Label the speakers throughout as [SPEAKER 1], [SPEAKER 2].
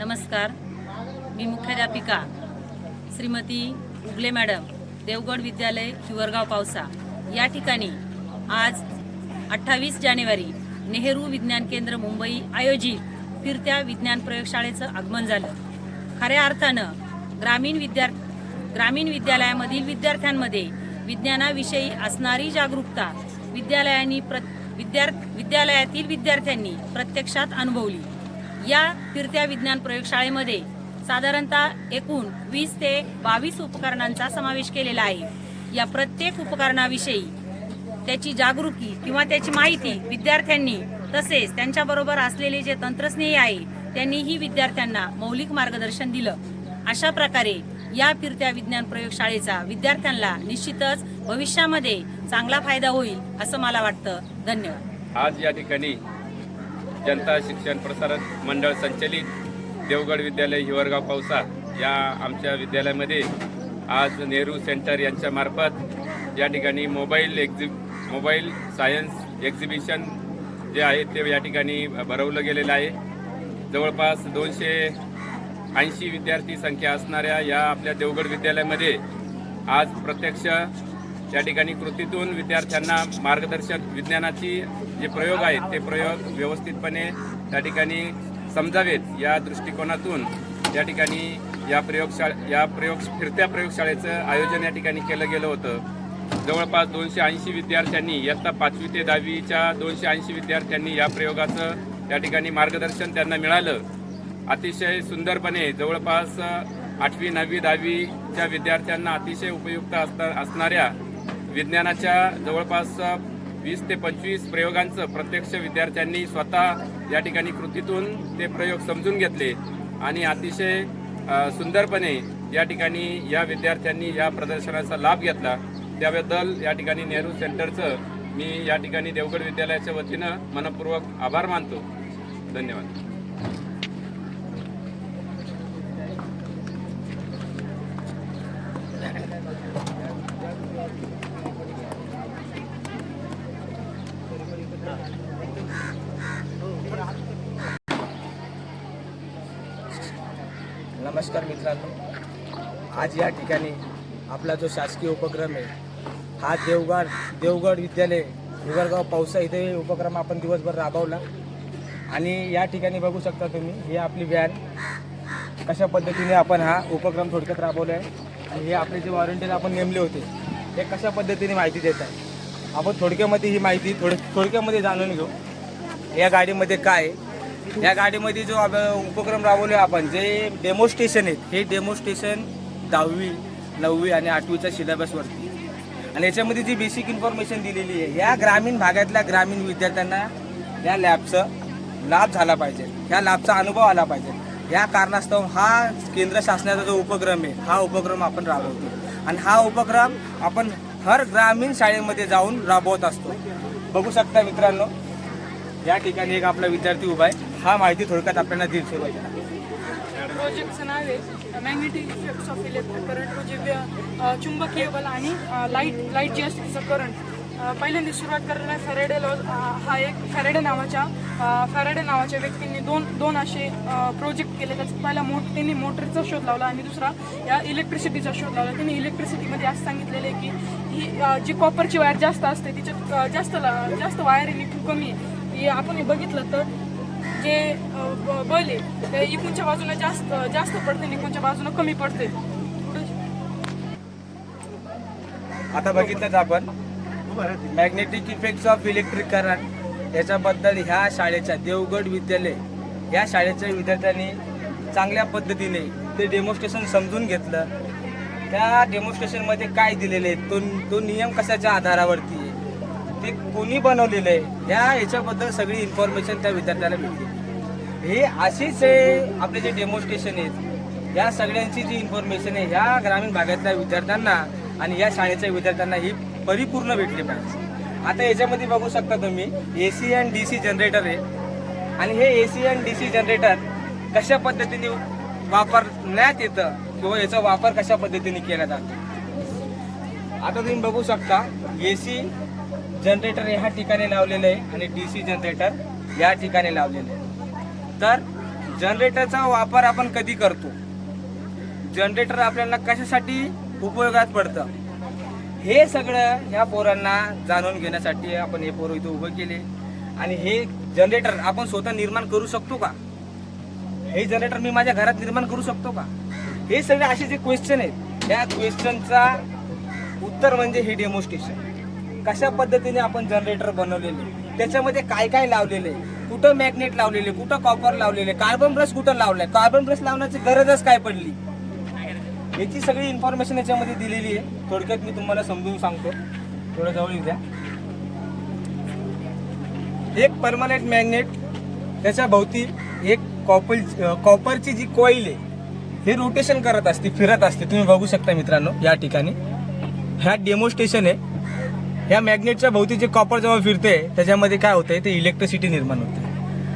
[SPEAKER 1] नमस्कार. मी मुख्याध्यापिका श्रीमती उगले मॅडम देवगड विद्यालय हिवरगाव पावसा. या ठिकाणी आज अठ्ठावीस जानेवारी नेहरू विज्ञान केंद्र मुंबई आयोजित फिरत्या विज्ञान प्रयोगशाळेचं आगमन झालं. खऱ्या अर्थानं ग्रामीण विद्या ग्रामीण विद्यालयामधील विद्यार्थ्यांमध्ये विज्ञानाविषयी असणारी जागरूकता विद्यालयांनी प्र विद्यार विद्यालयातील विद्यार्थ्यांनी प्रत्यक्षात अनुभवली. या फिरत्या विज्ञान प्रयोगशाळेमध्ये साधारणतः एकूण वीस ते बावीस उपकरणांचा समावेश केलेला आहे. या प्रत्येक उपकरणाविषयी त्याची जागृती किंवा त्याची माहिती विद्यार्थ्यांनी तसेच त्यांच्याबरोबर असलेले जे तंत्रस्नेही आहे त्यांनीही विद्यार्थ्यांना मौलिक मार्गदर्शन दिलं. अशा प्रकारे या फिरत्या विज्ञान प्रयोगशाळेचा विद्यार्थ्यांना निश्चितच भविष्यामध्ये चांगला फायदा होईल असं मला वाटतं. धन्यवाद.
[SPEAKER 2] आज या ठिकाणी जनता शिक्षण प्रसारक मंडळ संचलित देवगड विद्यालय हिवरगाव पावसा या आमच्या विद्यालयामध्ये आज नेहरू सेंटर यांच्या मार्फत या ठिकाणी मोबाईल एक्झि मोबाईल सायन्स एक्झिबिशन जे आहे ते या ठिकाणी भरवलं गेलेलं आहे. जवळपास दोनशे ऐंशी विद्यार्थी संख्या असणाऱ्या या आपल्या देवगड विद्यालयामध्ये आज प्रत्यक्ष त्या ठिकाणी कृतीतून विद्यार्थ्यांना मार्गदर्शक विज्ञानाची जे प्रयोग आहेत ते प्रयोग व्यवस्थितपणे त्या ठिकाणी समजावेत. या दृष्टिकोनातून त्या ठिकाणी या प्रयोगशाळा या प्रयोग फिरत्या प्रयोगशाळेचं आयोजन या ठिकाणी केलं गेलं होतं. जवळपास दोनशे ऐंशी विद्यार्थ्यांनी इयत्ता पाचवी ते दहावीच्या दोनशे ऐंशी विद्यार्थ्यांनी या प्रयोगाचं त्या ठिकाणी मार्गदर्शन त्यांना मिळालं. अतिशय सुंदरपणे जवळपास आठवी नववी दहावीच्या विद्यार्थ्यांना अतिशय उपयुक्त असता असणाऱ्या विज्ञानाच्या जवळपास वीस ते पंचवीस प्रयोगांचं प्रत्यक्ष विद्यार्थ्यांनी स्वतः या ठिकाणी कृतीतून ते प्रयोग समजून घेतले. आणि अतिशय सुंदरपणे या ठिकाणी या विद्यार्थ्यांनी या प्रदर्शनाचा लाभ घेतला. त्याबद्दल या ठिकाणी नेहरू सेंटरचं मी या ठिकाणी देवगड विद्यालयाच्या वतीनं मनपूर्वक आभार मानतो. धन्यवाद.
[SPEAKER 3] नमस्कार मित्रांनो. आज या ठिकाणी आपला जो शासकीय उपक्रम आहे हा देवगड देवगड विद्यालय देवगडगाव पावसा इथे उपक्रम आपण दिवसभर राबवला. आणि या ठिकाणी बघू शकता तुम्ही ही आपली व्हॅन. कशा पद्धतीने आपण हा उपक्रम थोडक्यात राबवला आहे आणि हे आपले जे वॉरंटीला आपण नेमले होते हे कशा पद्धतीने माहिती देत आहे? आपण थोडक्यामध्ये ही माहिती थोड थोडक्यामध्ये जाणून घेऊ. या गाडीमध्ये काय आहे? या गाडीमध्ये जो आप- उपक्रम राबवले आपण जे डेमोस्टेशन आहेत हे डेमोस्टेशन दहावी नववी आणि आठवीच्या सिलेबसवरती आणि याच्यामध्ये जी बेसिक इन्फॉर्मेशन दिलेली आहे या ग्रामीण भागातल्या ग्रामीण विद्यार्थ्यांना या लॅबचं लाभ झाला पाहिजे. ह्या लाभचा अनुभव आला पाहिजे. या कारणास्तव हा केंद्र शासनाचा जो उपक्रम आहे हा उपक्रम आपण राबवतो. आणि हा उपक्रम आपण हर ग्रामीण शाळेमध्ये जाऊन राबवत असतो. बघू शकता मित्रांनो या ठिकाणी एक आपला विद्यार्थी उभा आहे. हा माहिती थोडक्यात आपल्याला देईल सुरुवातीला
[SPEAKER 4] प्रोजेक्टचं नाव आहे magnetic effects of electric current म्हणजे चुंबकीय बल आणि लाइट लाइट जी असते तिचं करंट पहिल्यांदा सुरुवात करायला फॅरेडे लॉज हा एक फॅरेडे नावाच्या फॅरेडे नावाच्या व्यक्तींनी दोन दोन असे प्रोजेक्ट केले. त्याचं पहिला मोट त्यांनी मोटरचा शोध लावला आणि दुसरा या इलेक्ट्रिसिटीचा शोध लावला. त्यांनी इलेक्ट्रिसिटीमध्ये असं सांगितलेलं आहे की ही जी कॉपरची वायर जास्त असते तिच्यात जास्त ला- जास्त वायरिंग खूप कमी आहे. आपण हे बघितलं तर जे अ, बल आहे ते इकूनच्या बाजूला जास्त जास्त पडते आणि इकूनच्या बाजूला कमी पडते
[SPEAKER 3] आता बघितलंच आपण. Magnetic effects of electric current याच्याबद्दल ह्या शाळेच्या देवगड विद्यालय या शाळेच्या विद्यार्थ्यांनी चांगल्या पद्धतीने ते डेमॉन्स्ट्रेशन समजून घेतलं. त्या डेमॉन्स्ट्रेशनमध्ये काय दिलेले तो तो नियम कशाच्या आधारावरती? ते कोणी बनवलेलं आहे या याच्याबद्दल सगळी इन्फॉर्मेशन त्या विद्यार्थ्याला भेटली हे अशीच आपले जे डेमॉन्स्ट्रेशन आहेत या सगळ्यांची जी इन्फॉर्मेशन आहे ह्या ग्रामीण भागातल्या विद्यार्थ्यांना आणि या शाळेच्या विद्यार्थ्यांना ही परिपूर्ण भेटली पाहिजे. आता याच्यामध्ये बघू शकता तुम्ही A C and D C generator आहे. आणि हे A C and D C generator कशा पद्धतीने वापरण्यात येतं किंवा याचा वापर कशा पद्धतीने केला जातो? आता तुम्ही बघू शकता ए सी जनरेटर ह्या ठिकाणी लावलेलं आहे आणि डी सी जनरेटर या ठिकाणी लावलेलं आहे. तर जनरेटरचा वापर आपण कधी करतो? जनरेटर आपल्याला कशासाठी उपयोगात पडतं? हे सगळं ह्या पोरांना जाणून घेण्यासाठी आपण हे पोरं इथे उभं केले. आणि हे जनरेटर आपण स्वतः निर्माण करू शकतो का? हे जनरेटर मी माझ्या घरात निर्माण करू शकतो का? हे सगळे असे जे क्वेश्चन आहेत त्या क्वेश्चनचा उत्तर म्हणजे हे डेमोस्ट्रेशन कशा पद्धतीने आपण जनरेटर बनवलेले त्याच्यामध्ये काय काय लावलेले कुठं मॅग्नेट लावलेले कुठं कॉपर लावलेले कार्बन ब्रश कुठं लावलाय? कार्बन ब्रश लावण्याची गरजच काय पडली? याची सगळी इन्फॉर्मेशन याच्यामध्ये दिलेली आहे. थोडक्यात मी तुम्हाला समजून सांगतो. थोडं जवळ येऊ द्या. एक परमनंट मॅग्नेट त्याच्या भोवती एक कॉपर कॉपरची जी कॉईल आहे हे रोटेशन करत असते फिरत असते. तुम्ही बघू शकता मित्रांनो या ठिकाणी. ह्या डेमोस्टेशन आहे. या मॅग्नेटच्या भोवती जे कॉपर जेव्हा फिरते त्याच्यामध्ये काय होतंय? ते इलेक्ट्रिसिटी निर्माण होते.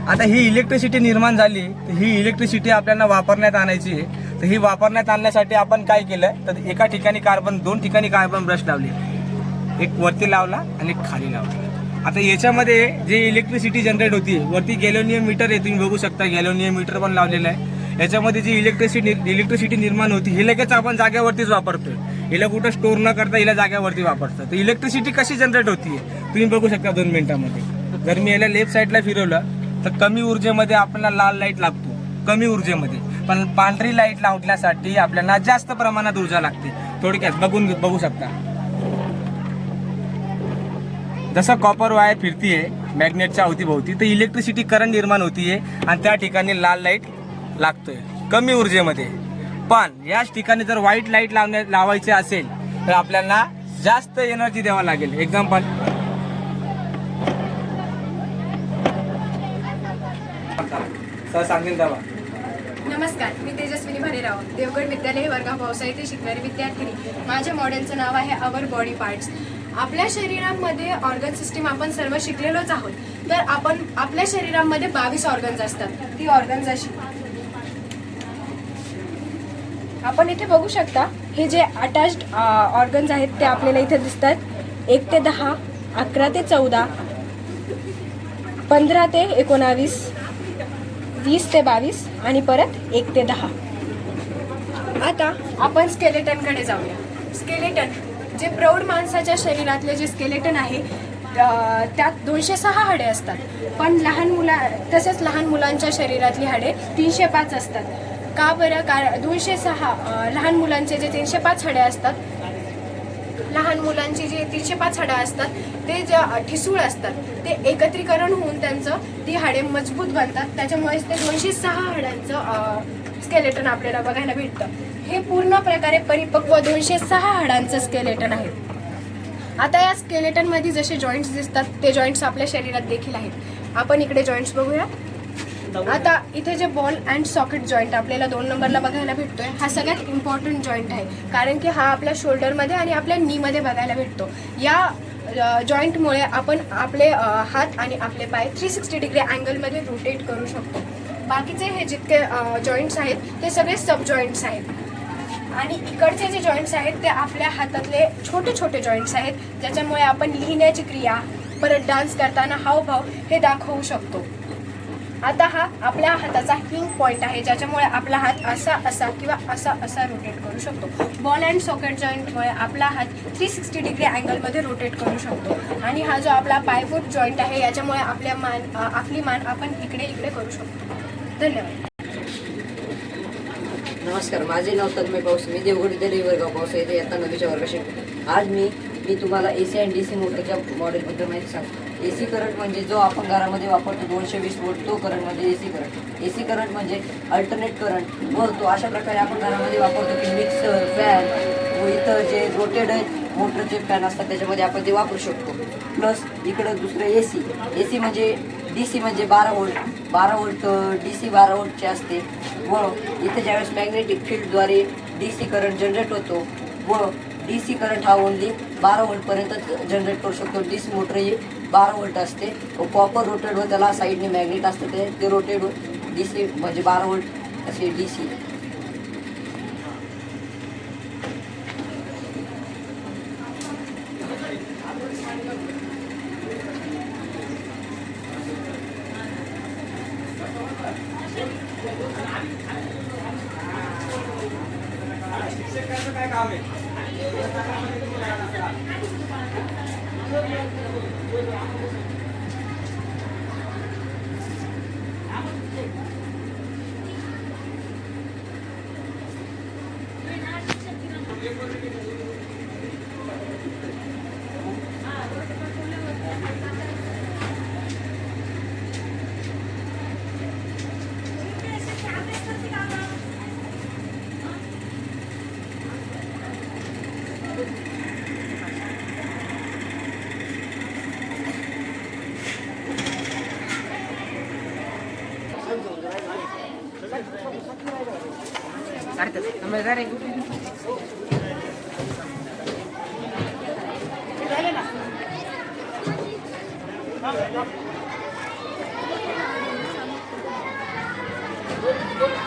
[SPEAKER 3] आता ही इलेक्ट्रिसिटी निर्माण झाली तर ही इलेक्ट्रिसिटी आपल्याला वापरण्यात आणायची आहे. तर ही वापरण्यात आणण्यासाठी आपण काय केलं? तर एका ठिकाणी कार्बन दोन ठिकाणी कार्बन ब्रश लावले. एक वरती लावला आणि एक खाली लावला. आता याच्यामध्ये जे इलेक्ट्रिसिटी जनरेट होती वरती गॅलोनियम मीटर आहे तुम्ही बघू शकता गॅलोनियम मीटर पण लावलेलं आहे. याच्यामध्ये जी इलेक्ट्रिसिटी इलेक्ट्रिसिटी निर्माण होती हे लगेच आपण जाग्यावरतीच वापरतोय. हिला कुठं स्टोर न करता हिला जाग्यावरती वापरतं तर इलेक्ट्रिसिटी कशी जनरेट होती तुम्ही बघू शकता दोन मिनिटांमध्ये. जर मी याला लेफ्ट साईडला फिरवलं तर कमी ऊर्जेमध्ये आपल्याला लाल लाइट लागतो. कमी ऊर्जेमध्ये. पण पांढरी लाइट लावण्यासाठी आपल्याला जास्त प्रमाणात ऊर्जा लागते. थोडक्यात बघून बघू शकता. जसं कॉपर वायर फिरतीये मॅग्नेटच्या अवतीभोवती तर इलेक्ट्रिसिटी करंट निर्माण होतीये आणि त्या ठिकाणी लाल लाइट लागतोय. कमी ऊर्जेमध्ये. पण याच ठिकाणी जर व्हाईट लाइट लावण्या लावायचे असेल तर आपल्याला जास्त एनर्जी द्यावा लागेल. एक्झाम्पल सर सांगेल दावा
[SPEAKER 5] नमस्कार मी तेजस्विनी भालेराव देवगड विद्यालय वर्गा पावसा येथे शिकणारी विद्यार्थिनी माझ्या मॉडेलचं नाव आहे अवर बॉडी पार्ट्स आपल्या शरीरामध्ये ऑर्गन सिस्टीम आपण सर्व शिकलेलोच आहोत. तर आपण आपल्या शरीरामध्ये बावीस ऑर्गन्स असतात. ती ऑर्गन्स अशी आपण इथे बघू शकता हे जे अटॅच्ड ऑर्गन्स आहेत ते आपल्याला इथे दिसतात एक ते दहा अकरा ते चौदा पंधरा ते एकोणावीस वीस ते बावीस आणि परत एक ते दहा. आता आपण स्केलेटनकडे जाऊया. स्केलेटन जे प्रौढ माणसाच्या शरीरातले जे स्केलेटन आहे त्यात दोनशे सहा हाडे असतात. पण लहान मुला तसेच लहान मुलांच्या शरीरातली हाडे तीनशे पाच असतात. का बरं? कारण दोनशे सहा लहान मुलांचे जे तीनशे पाच हाडे असतात लहान मुलांची जे तीनशे पाच हाडं असतात ते जे ठिसूळ असतात ते एकत्रीकरण होऊन त्यांचं ती हाडे मजबूत बनतात. त्याच्यामुळेच ते दोनशे सहा हाडांचं स्केलेटन आपल्याला बघायला भेटतं. हे पूर्ण प्रकारे परिपक्व दोनशे सहा हाडांचं स्केलेटन आहे. आता या स्केलेटनमध्ये जसे जॉईंट्स दिसतात ते जॉईंट्स आपल्या शरीरात देखील आहेत. आपण इकडे जॉईंट्स बघूया. आता इथे जे बॉल अँड सॉकेट जॉईंट आपल्याला दोन नंबरला बघायला भेटतोय हा सगळ्यात इम्पॉर्टंट जॉईंट आहे. कारण की हा आपल्या शोल्डरमध्ये आणि आपल्या नीमध्ये बघायला भेटतो. या जॉईंटमुळे आपण आपले हात आणि आपले पाय थ्री सिक्स्टी डिग्री अँगलमध्ये रोटेट करू शकतो. बाकीचे हे जितके जॉईंट्स आहेत ते सगळे सब जॉईंट्स आहेत. आणि इकडचे जे जॉईंट्स आहेत ते आपल्या हातातले छोटे छोटे जॉईंट्स आहेत ज्याच्यामुळे आपण लिहिण्याची क्रिया परत डान्स करताना हावभाव हे दाखवू शकतो. आता हा आपल्या हाताचा हिंग पॉइंट आहे ज्याच्यामुळे आपला हात असा असा किंवा असा असा रोटेट करू शकतो. बॉल अँड सॉकेट जॉईंटमुळे आपला हात थ्री सिक्स्टी डिग्री अँगलमध्ये रोटेट करू शकतो. आणि हा जो आपला पायफूट जॉईंट आहे याच्यामुळे आपल्या मान आपली मान आपण इकडे इकडे करू शकतो. धन्यवाद.
[SPEAKER 6] नमस्कार माझे नाव तन्मय पाऊस मी देवगड विद्यालय वरगाव पाऊस येथे आता विचार वर्ग शिकतो आज मी मी तुम्हाला A C and D C मोटरच्या मॉडेलबद्दल माहिती सांगतो. ए सी करंट म्हणजे जो आपण घरामध्ये वापरतो दोनशे वीस वोल्ट तो करंट म्हणजे A C current A C current म्हणजे अल्टरनेट करंट व तो अशा प्रकारे आपण घरामध्ये वापरतो की मिक्सर फॅन व इतर जे रोटेड मोटरचे फॅन असतात त्याच्यामध्ये आपण ते वापरू शकतो. प्लस इकडं दुसरं ए सी ए सी म्हणजे डी सी म्हणजे बारा वोल्ट बारा वोल्ट डी सी बारा वोल्टचे असते. व इथे ज्यावेळेस मॅग्नेटिक फील्डद्वारे डी सी करंट जनरेट होतो व डी सी करंट हा ओनली बारा वोल्टपर्यंत जनरेट करू शकतो. डी सी मोटर ही बारा वोल्ट असते. कॉपर रोटेड व त्याला साईडने मॅग्नेट असतं. ते ते रोटेड डी सी म्हणजे बारा वोल्ट असे डी सी काय काम आहे? 何? વધારે Thank you.